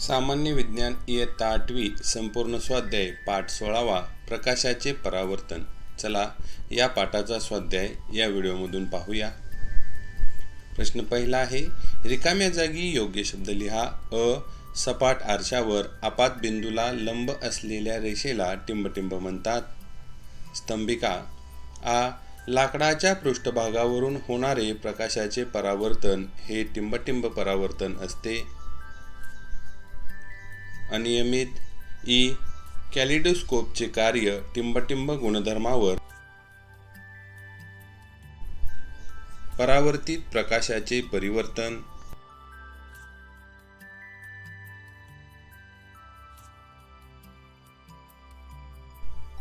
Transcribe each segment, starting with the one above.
सामान्य विज्ञान इयत्ता आठवी संपूर्ण स्वाध्याय पाठ सोळावा प्रकाशाचे परावर्तन. चला या पाठाचा स्वाध्याय या व्हिडिओमधून पाहूया. प्रश्न पहिला आहे रिकाम्या जागी योग्य शब्द लिहा. अ सपाट आरशावर आपात बिंदूला लंब असलेल्या रेषेला टिंबटिंब म्हणतात. स्तंभिका आ लाकडाच्या पृष्ठभागावरून होणारे प्रकाशाचे परावर्तन हे टिंबटिंब परावर्तन असते. अनियमित ई कॅलिडोस्कोपचे कार्य टिंबटिंब गुणधर्मावर परावर्तित प्रकाशाचे परिवर्तन.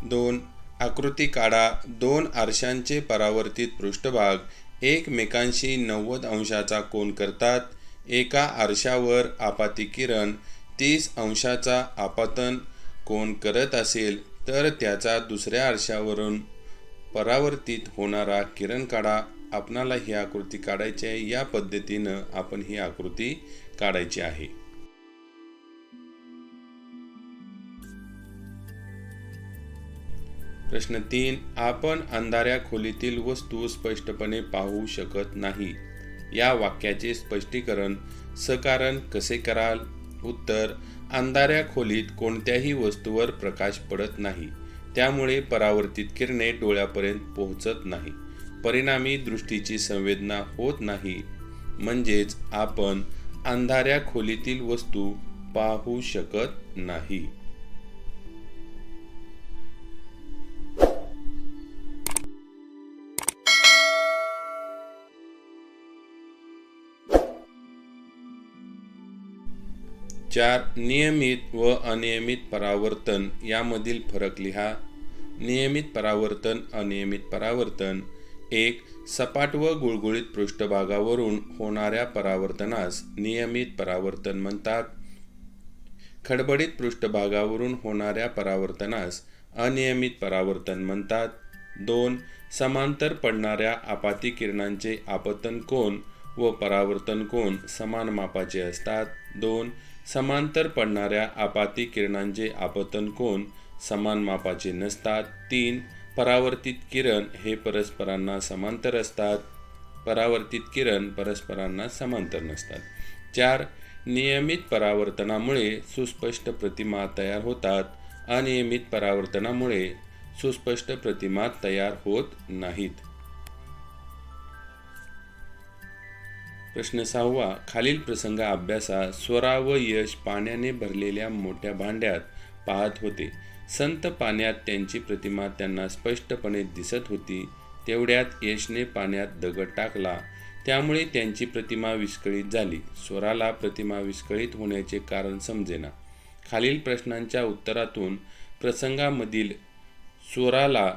दोन आकृती काढा. दोन आरशांचे परावर्तित पृष्ठभाग एकमेकांशी नव्वद अंशाचा कोन करतात. एका आरशावर आपाती किरण तीस अंशाचा आपतन कोण करत असेल तर त्याचा दुसऱ्या आरशावरून परावर्तित होणारा किरण काढा. आपणाला ही आकृती काढायची आहे. या पद्धतीनं आपण ही आकृती काढायची आहे. प्रश्न तीन आपण अंधाऱ्या खोलीतील वस्तू स्पष्टपणे पाहू शकत नाही. या वाक्याचे स्पष्टीकरण सकारण कसे कराल? उत्तर अंधाऱ्या खोलीत कोणत्याही वस्तूवर प्रकाश पडत नाही. त्यामुळे परावर्तित किरणे डोळ्यापर्यंत पोहोचत नाही. परिणामी दृष्टीची संवेदना होत नाही. म्हणजेच आपण अंधाऱ्या खोलीतील वस्तू पाहू शकत नाही. चार नियमित व अनियमित परावर्तन यामधील फरक लिहा. नियमित परावर्तन अनियमित परावर्तन. एक सपाट व गुळगुळीत पृष्ठभागावरून होणाऱ्या परावर्तनास नियमित परावर्तन म्हणतात. खडबडीत पृष्ठभागावरून होणाऱ्या परावर्तनास अनियमित परावर्तन म्हणतात. दोन समांतर पडणाऱ्या आपाती किरणांचे आपतन कोन व परावर्तन कोन समान मापाचे असतात. दोन समांतर पडणाऱ्या आपाती किरणांचे आपतन कोन समान मापाचे नसतात. तीन परावर्तित किरण हे परस्परांना समांतर असतात. परावर्तित किरण परस्परांना समांतर नसतात. चार नियमित परावर्तनामुळे सुस्पष्ट प्रतिमा तयार होतात अनियमित परावर्तनामुळे सुस्पष्ट प्रतिमा तयार होत नाहीत. प्रश्न सहावा खालील प्रसंग अभ्यासा स्वरा व यश पाण्याने भरलेल्या मोठ्या भांड्यात पाहत होते. संत पाण्यात त्यांची प्रतिमा त्यांना स्पष्टपणे दिसत होती. तेवढ्यात यशने पाण्यात दगड टाकला. त्यामुळे त्यांची प्रतिमा विस्कळीत झाली. स्वराला प्रतिमा विस्कळीत होण्याचे कारण समजेना. खालील प्रश्नांच्या उत्तरातून प्रसंगामधील स्वराला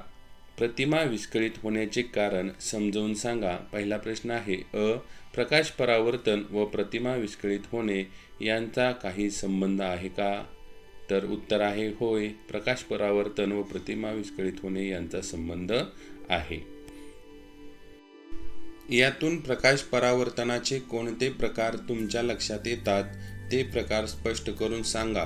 प्रतिमा विस्कळीत होण्याचे कारण समजावून सांगा. पहिला प्रश्न आहे अ प्रकाश परावर्तन व प्रतिमा विस्कळीत होणे यांचा काही संबंध आहे का? तर उत्तर आहे होय. प्रकाश परावर्तन व प्रतिमा विस्कळीत होणे यांचा संबंध आहे. यातून प्रकाश परावर्तनाचे कोणते प्रकार तुमच्या लक्षात येतात? ते प्रकार स्पष्ट करून सांगा.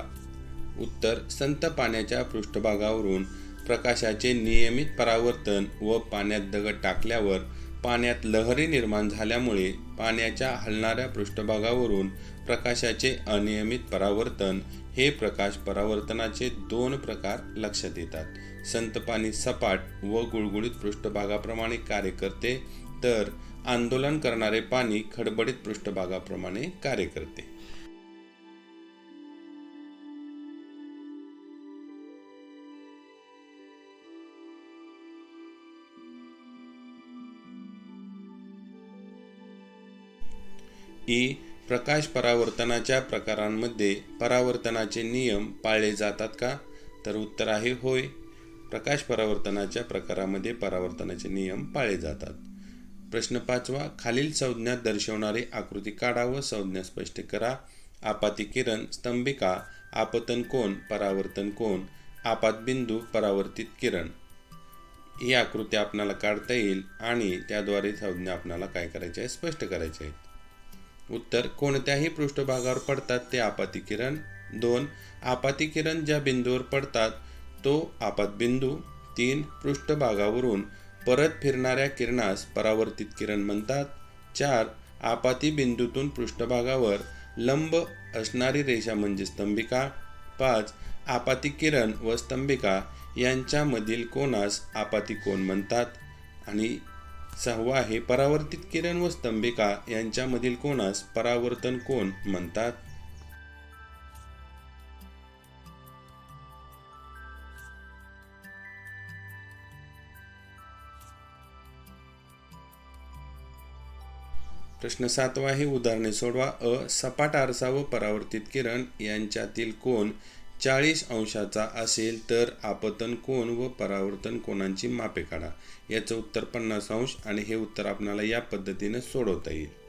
उत्तर संत पाण्याच्या पृष्ठभागावरून प्रकाशाचे नियमित परावर्तन व पाण्यात दगड टाकल्यावर पाण्यात लहरी निर्माण झाल्यामुळे पाण्याच्या हलणाऱ्या पृष्ठभागावरून प्रकाशाचे अनियमित परावर्तन हे प्रकाश परावर्तनाचे दोन प्रकार लक्षात येतात. संत पाणी सपाट व गुळगुळीत पृष्ठभागाप्रमाणे कार्य करते तर आंदोलन करणारे पाणी खडबडीत पृष्ठभागाप्रमाणे कार्य करते. ई प्रकाश परावर्तनाच्या प्रकारांमध्ये परावर्तनाचे नियम पाळले जातात का? तर उत्तर आहे होय. प्रकाश परावर्तनाच्या प्रकारामध्ये परावर्तनाचे नियम पाळले जातात. प्रश्न पाचवा खालील संज्ञा दर्शवणारी आकृती काढा व संज्ञा स्पष्ट करा. आपाती किरण स्तंभिका आपतन कोण परावर्तन कोण आपात बिंदू परावर्तित किरण. ही आकृती आपणाला काढता येईल आणि त्याद्वारे संज्ञा आपणाला काय करायचे आहे? स्पष्ट करायचे आहेत. उत्तर कोणत्याही पृष्ठभागावर पडतात ते आपाती किरण. दोन आपाती किरण ज्या बिंदूवर पडतात तो आपात बिंदू. तीन पृष्ठभागावरून परत फिरणाऱ्या किरणास परावर्तित किरण म्हणतात. चार आपाती बिंदूतून पृष्ठभागावर लंब असणारी रेषा म्हणजे स्तंभिका. पाच आपाती किरण व स्तंभिका यांच्यामधील कोणास आपाती कोण म्हणतात? आणि सहावा आहे परावर्तित किरण व स्तंभिका. यांच्यामधील कोणास परावर्तन कोण म्हणतात? प्रश्न सातवा आहे उदाहरणे सोडवा. अ सपाट आरसा व परावर्तित किरण यांच्यातील कोण? चाळीस अंशाचा असेल तर आपतन कोण व परावर्तन कोणांची मापे काढा. याचं उत्तर पन्नास अंश आणि हे उत्तर आपणाला या पद्धतीने सोडवता येईल.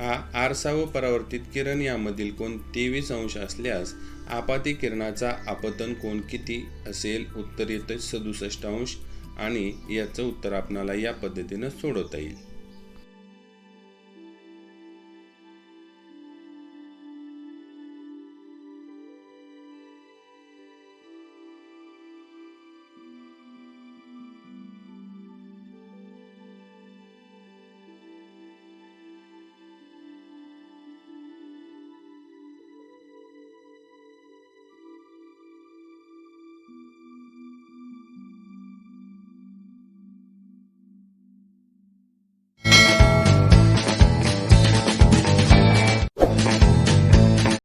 हा आरसा व परावर्तित किरण यामधील कोण तेवीस अंश असल्यास आपाती किरणाचा आपतन कोण किती असेल उत्तर येतं सदुसष्ट अंश आणि याचं उत्तर आपणाला या पद्धतीनं सोडवता येईल.